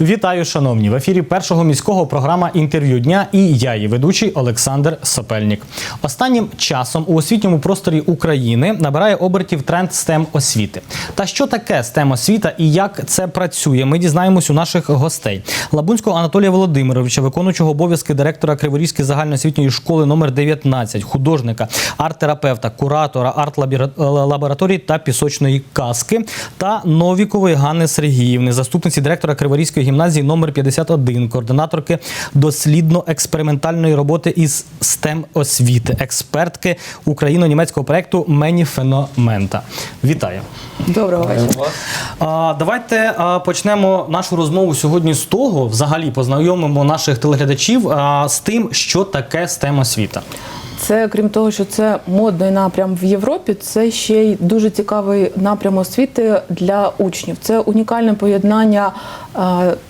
Вітаю, шановні! В ефірі першого міського програма інтерв'ю дня і я, її ведучий Олександр Сопельник. Останнім часом у освітньому просторі України набирає обертів тренд STEM освіти. Та що таке STEM освіта і як це працює? Ми дізнаємось у наших гостей. Лабунського Анатолія Володимировича, виконуючого обов'язки директора Криворізької загальноосвітньої школи номер 19, художника, арт-терапевта, куратора арт-лабораторії та пісочної казки та Новікової Ганни Сергіївни, заступниці директора Криворізької гімназії номер 51, координаторки дослідно-експериментальної роботи із STEM освіти, експертки україно-німецького проекту Мені Феномента. Вітаю! Доброго вечора. А, давайте а, почнемо нашу розмову сьогодні з того, взагалі познайомимо наших телеглядачів а, з тим, що таке STEM освіта. Це крім того, що це модний напрям в Європі. Це ще й дуже цікавий напрям освіти для учнів. Це унікальне поєднання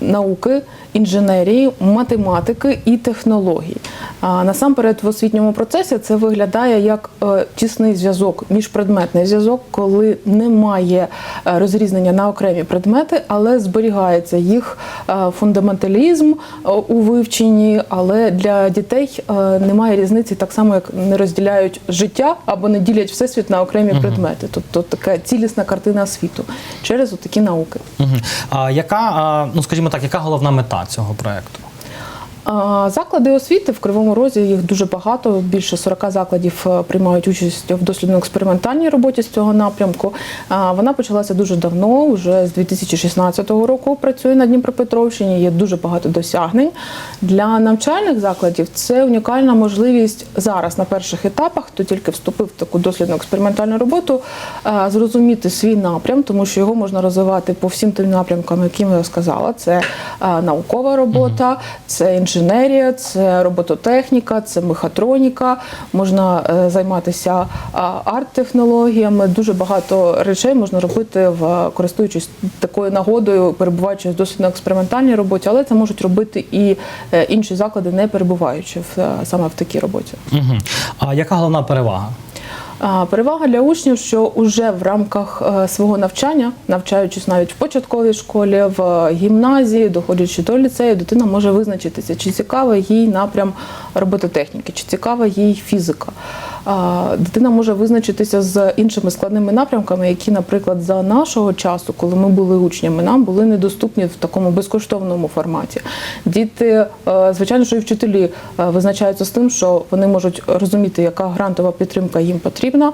науки, інженерії, математики і технологій. Насамперед, в освітньому процесі це виглядає як е, тісний зв'язок, міжпредметний зв'язок, коли немає е, розрізнення на окремі предмети, але зберігається їх е, фундаменталізм е, у вивченні. Але для дітей е, немає різниці, так само як не розділяють життя або не ділять всесвіт на окремі предмети. Тобто така цілісна картина світу через такі науки. Угу. А, яка, ну скажімо так, яка головна мета цього проекту? Заклади освіти в Кривому Розі їх дуже багато. Більше 40 закладів е, приймають участь в дослідно-експериментальній роботі з цього напрямку. Вона почалася дуже давно, вже з 2016 року. Працює на Дніпропетровщині. Є дуже багато досягнень для навчальних закладів. Це унікальна можливість зараз на перших етапах, хто тільки вступив в таку дослідно-експериментальну роботу, е, зрозуміти свій напрям, тому що його можна розвивати по всім тим напрямкам, які я сказала. Це е, наукова робота, це інженерія, це робототехніка, це мехатроніка. Можна е, займатися арт-технологіями. Дуже багато речей можна робити в користуючись такою нагодою, перебуваючи в дослідно-експериментальній роботі, але це можуть робити і е, інші заклади, не перебуваючи в е, саме в такій роботі. Угу. А яка головна перевага? Перевага для учнів, що вже в рамках е, свого навчання, навчаючись навіть в початковій школі, в гімназії, доходячи до ліцею, дитина може визначитися, чи цікава їй напрям робототехніки, чи цікава їй фізика. Дитина може визначитися з іншими складними напрямками, які, наприклад, за нашого часу, коли ми були учнями, нам були недоступні в такому безкоштовному форматі. Діти, е, звичайно, що і вчителі е, визначаються з тим, що вони можуть розуміти, яка грантова підтримка їм потрібна.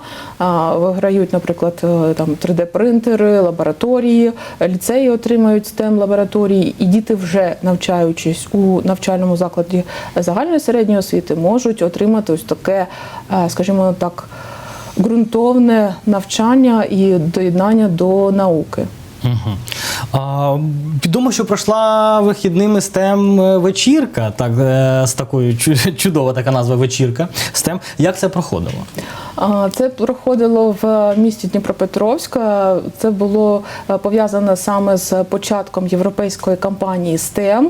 Виграють, наприклад, е, там 3D-принтери, лабораторії, ліцеї отримають STEM лабораторії, і діти, вже навчаючись у навчальному закладі загальної середньої освіти, можуть отримати ось таке, е, скажімо так, ґрунтовне навчання і доєднання до науки. Угу. Що пройшла вихідними STEM вечірка, так, е, з такою чудова така назва вечірка. STEM. Як це проходило? Це проходило в місті Дніпропетровська. Це було е, пов'язано саме з початком європейської кампанії STEM,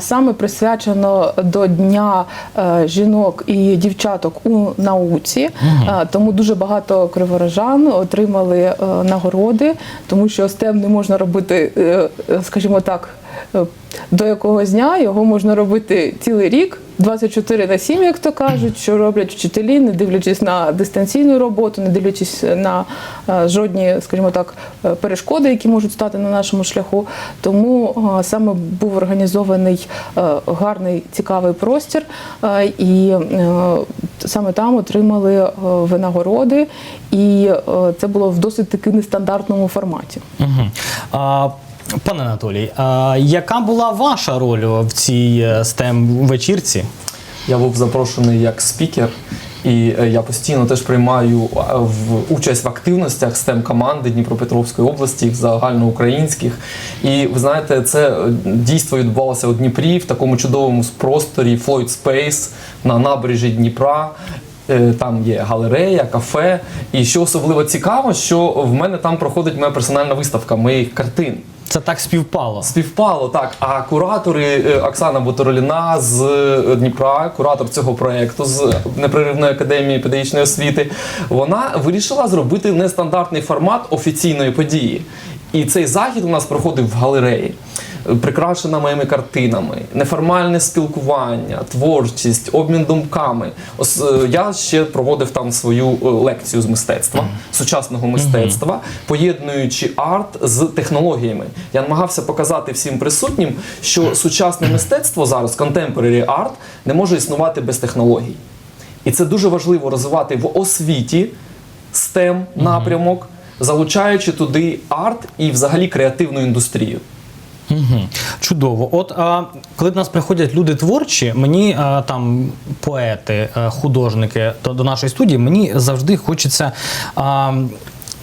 саме присвячено до Дня е, жінок і дівчаток у науці. Тому дуже багато криворожан отримали е, нагороди, тому що STEM не можна робити, скажімо так. До якогось дня його можна робити цілий рік, 24 на 7, як то кажуть, що роблять вчителі, не дивлячись на дистанційну роботу, не дивлячись на е, жодні, скажімо так, е, перешкоди, які можуть стати на нашому шляху. Тому е, саме був організований гарний цікавий простір, і саме там отримали винагороди, і це було в досить таки нестандартному форматі. Угу. А, пане Анатолій, а, яка була ваша роль в цій е, STEM вечірці? Я був запрошений як спікер, і е, я постійно теж приймаю участь в активностях stem команди Дніпропетровської області, загальноукраїнських. І ви знаєте, це е, дійство відбувалося у Дніпрі в такому чудовому просторі Floyd Space на набережі Дніпра. Там є галерея, кафе. І що особливо цікаво, що в мене там проходить моя персональна виставка моїх картин. Це так співпало. Співпало так. А куратори е, Оксана Бутороліна з е, Дніпра, куратор цього проєкту з непреривної академії педагогічної освіти, вона вирішила зробити нестандартний формат офіційної події. І цей захід у нас проходив в галереї. Прикрашена моїми картинами, неформальне спілкування, творчість, обмін думками. Ос, е, я ще проводив там свою е, лекцію з мистецтва, сучасного мистецтва, поєднуючи арт з технологіями. Я намагався показати всім присутнім, що сучасне мистецтво зараз, contemporary art, не може існувати без технологій. І це дуже важливо розвивати в освіті STEM напрямок, залучаючи туди арт і взагалі креативну індустрію. Угу. Чудово. От а, коли до нас приходять люди творчі, мені а, там поети, а, художники до, до нашої студії, мені завжди хочеться. А,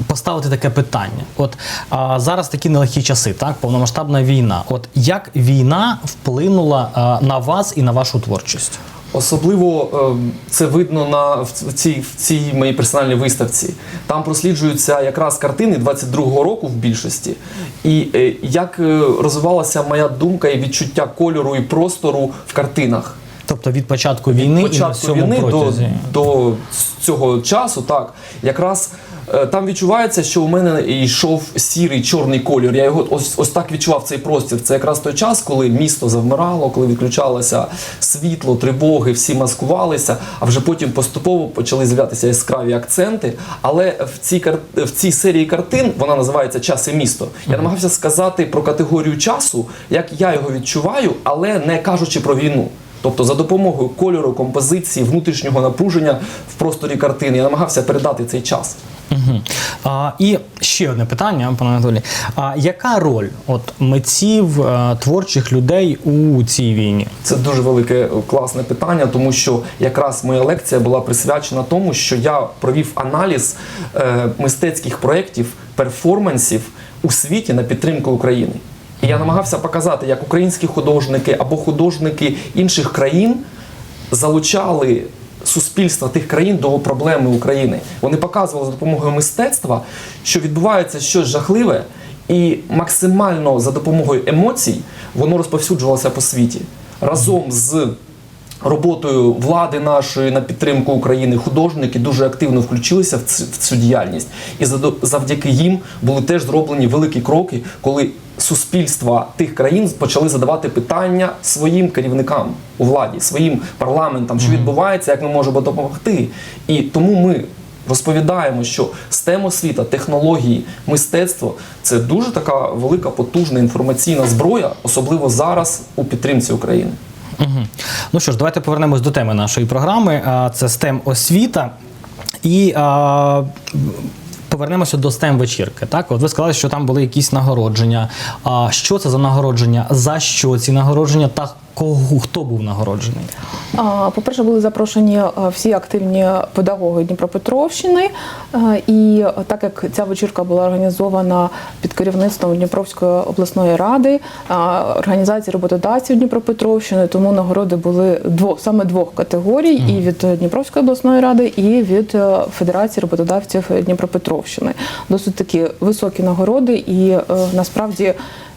Поставити таке питання. От а, зараз такі нелегкі часи, так, повномасштабна війна. От як війна вплинула а, на вас і на вашу творчість? Особливо е, це видно на в цій, в цій моїй персональній виставці. Там просліджуються якраз картини 22-го року в більшості, і е, як е, розвивалася моя думка і відчуття кольору і простору в картинах. Тобто від початку війни і на початку війни до, протязі. до цього часу, так якраз там відчувається, що у мене йшов сірий чорний колір. Я його ось ось так відчував цей простір. Це якраз той час, коли місто завмирало, коли відключалося світло, тривоги, всі маскувалися. А вже потім поступово почали з'являтися яскраві акценти. Але в цій кар... в цій серії картин вона називається Час і місто. Я намагався сказати про категорію часу, як я його відчуваю, але не кажучи про війну. Тобто за допомогою кольору, композиції, внутрішнього напруження в просторі картини я намагався передати цей час. Угу. А, і ще одне питання, пане Анатолій. А яка роль от митців, е, творчих людей у цій війні? Це дуже велике е, класне питання, тому що якраз моя лекція була присвячена тому, що я провів аналіз е, мистецьких проєктів, перформансів у світі на підтримку України. І я намагався показати, як українські художники або художники інших країн залучали суспільства тих країн до проблеми України. Вони показували за допомогою мистецтва, що відбувається щось жахливе, і максимально за допомогою емоцій воно розповсюджувалося по світі разом з. Роботою влади нашої на підтримку України художники дуже активно включилися в цю, в цю діяльність, і завдяки їм були теж зроблені великі кроки, коли суспільства тих країн почали задавати питання своїм керівникам у владі, своїм парламентам, що відбувається, як ми можемо допомогти. І тому ми розповідаємо, що STEM освіта, технології, мистецтво це дуже така велика потужна інформаційна зброя, особливо зараз у підтримці України. Угу. Ну що ж, давайте повернемось до теми нашої програми. Це STEM освіта. І а, повернемося до STEM вечірки. Так, от ви сказали, що там були якісь нагородження. А що це за нагородження? За що ці нагородження? Та кого хто був нагороджений? По-перше, були запрошені е, всі активні педагоги Дніпропетровщини. Е, І так як ця вечірка була організована під керівництвом Дніпровської обласної ради, е, організації роботодавців Дніпропетровщини, тому нагороди були двох саме двох категорій: і від Дніпровської обласної ради, і від Федерації роботодавців Дніпропетровщини. Досить такі високі нагороди, і насправді.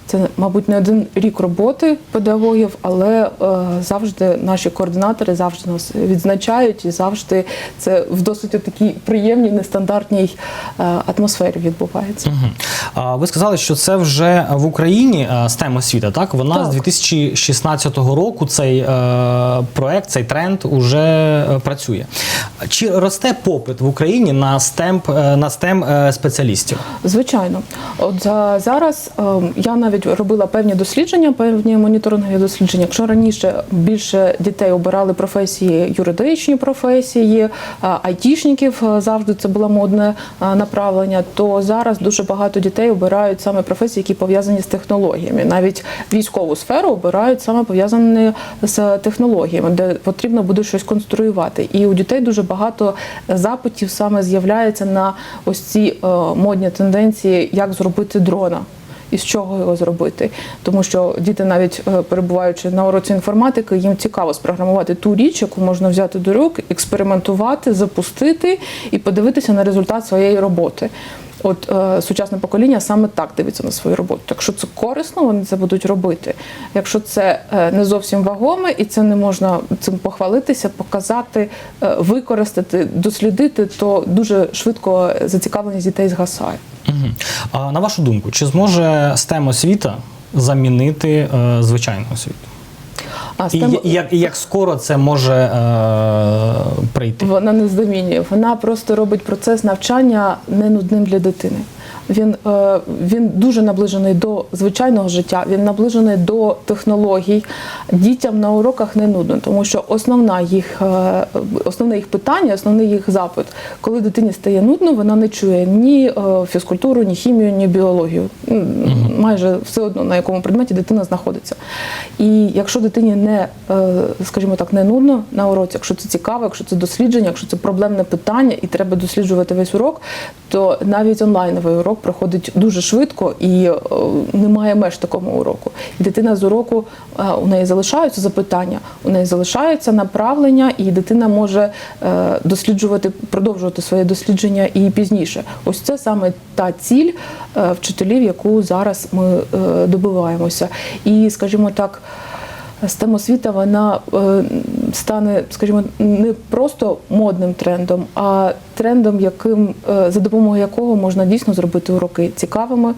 Це, мабуть, не один рік роботи педагогів, але е, завжди наші координатори завжди нас відзначають і завжди це в досить такій приємній, нестандартній е, атмосфері відбувається. Угу. Ви сказали, що це вже в Україні е, STEM освіта, так? Вона Так. з 2016 року цей е, проект, цей тренд уже е, працює. Чи росте попит в Україні на STEM, е, на STEM е, спеціалістів? Звичайно, от за зараз е, я навіть робила певні дослідження, певні моніторингові дослідження. Якщо раніше більше дітей обирали професії, юридичні професії, е, айтішників е, завжди це було модне е, направлення, то зараз дуже багато дітей обирають саме професії, які пов'язані з технологіями. Навіть військову сферу обирають саме пов'язані з технологіями, де потрібно буде щось конструювати. І у дітей дуже багато запитів саме з'являється на ось ці модні тенденції, як зробити дрона. І з чого його зробити, тому що діти, навіть е, перебуваючи на уроці інформатики, їм цікаво спрограмувати ту річ, яку можна взяти до рук, експериментувати, запустити і подивитися на результат своєї роботи. От е, сучасне покоління саме так дивиться на свою роботу. Якщо це корисно, вони це будуть робити. Якщо це е, не зовсім вагоме і це не можна цим похвалитися, показати, е, використати, дослідити, то дуже швидко зацікавленість дітей згасає. Угу. А на вашу думку, чи зможе STEM освіта замінити е, звичайну освіту? А І, і як, і як скоро це може е, прийти? Вона не замінює. Вона просто робить процес навчання не нудним для дитини. Він, е, він дуже наближений до звичайного життя, він наближений до технологій. Дітям на уроках не нудно, тому що основна їх, е, основне їх питання, основний їх запит, коли дитині стає нудно, вона не чує ні е, фізкультуру, ні хімію, ні біологію. Майже все одно на якому предметі дитина знаходиться. І якщо дитині не, скажімо так, не нудно на уроці, якщо це цікаво, якщо це дослідження, якщо це проблемне питання і треба досліджувати весь урок, то навіть онлайновий урок проходить дуже швидко і е, немає меж такому уроку. І дитина з уроку е, у неї залишаються запитання, у неї залишаються направлення, і дитина може е, досліджувати, продовжувати своє дослідження і пізніше. Ось це саме та ціль вчителів, яку зараз ми добиваємося. І, скажімо так. STEM освіта вона е, стане, скажімо, не просто модним трендом, а трендом, яким е, за допомогою якого можна дійсно зробити уроки цікавими,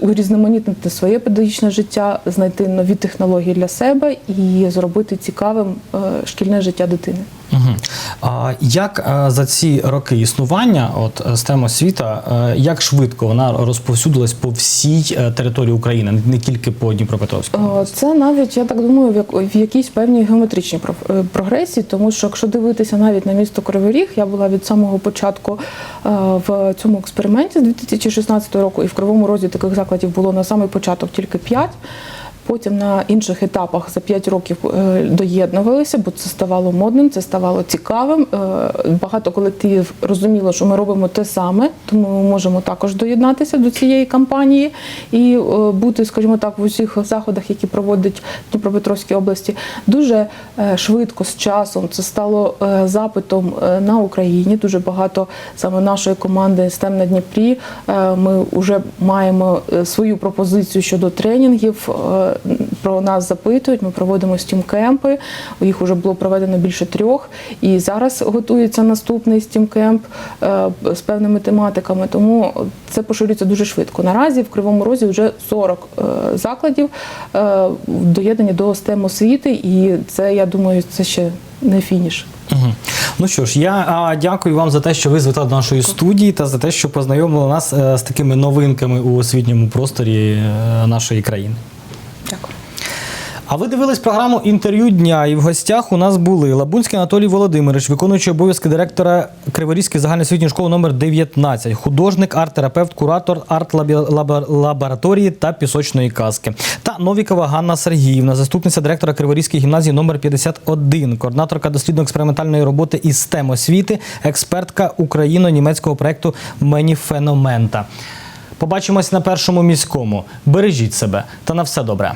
урізноманітнити своє педагогічне життя, знайти нові технології для себе і зробити цікавим е, шкільне життя дитини. Угу. А як е, за ці роки існування, от е, STEM освіта, е, як швидко вона розповсюдилась по всій е, території України, не тільки по Дніпропетровську? Е, Це навіть, я так думаю, в, як, в якійсь певній геометричній е, прогресії, тому що якщо дивитися навіть на місто Кривий Ріг, я була від самого початку е, в цьому експерименті з 2016 року, і в Кривому Розі таких закладів було на самий початок тільки 5. Потім на інших етапах за 5 років е, доєднувалися, бо це ставало модним, це ставало цікавим. Е, Багато колективів розуміло, що ми робимо те саме, тому ми можемо також доєднатися до цієї кампанії і е, бути, скажімо так, в усіх заходах, які проводить Дніпропетровській області, дуже швидко з часом. Це стало запитом на Україні. Дуже багато саме нашої команди STEM на Дніпрі. Ми вже маємо свою пропозицію щодо тренінгів. Е, Про нас запитують. Ми проводимо steam кемпи. Їх вже було проведено більше трьох. І зараз готується наступний steam кемп з певними тематиками. Тому це поширюється дуже швидко. Наразі в Кривому Розі вже 40 е, закладів е, доєднані до STEM освіти, і це я думаю, це ще не фініш. Угу. Ну що ж, я а, дякую вам за те, що ви звітали до нашої студії та за те, що познайомили нас е, з такими новинками у освітньому просторі е, нашої країни. А ви дивились програму інтерв'ю дня, і в гостях у нас були Лабунський Анатолій Володимирович, виконуючий обов'язки директора Криворізької загальноосвітньої школи номер 19 художник, арт-терапевт, куратор арт-лабораторії та пісочної казки. Та Новікова Ганна Сергіївна, заступниця директора Криворізької гімназії номер 51 координаторка дослідно-експериментальної роботи із STEM освіти, експертка україно-німецького проекту Мені Феномента. Побачимось на першому міському. Бережіть себе та на все добре.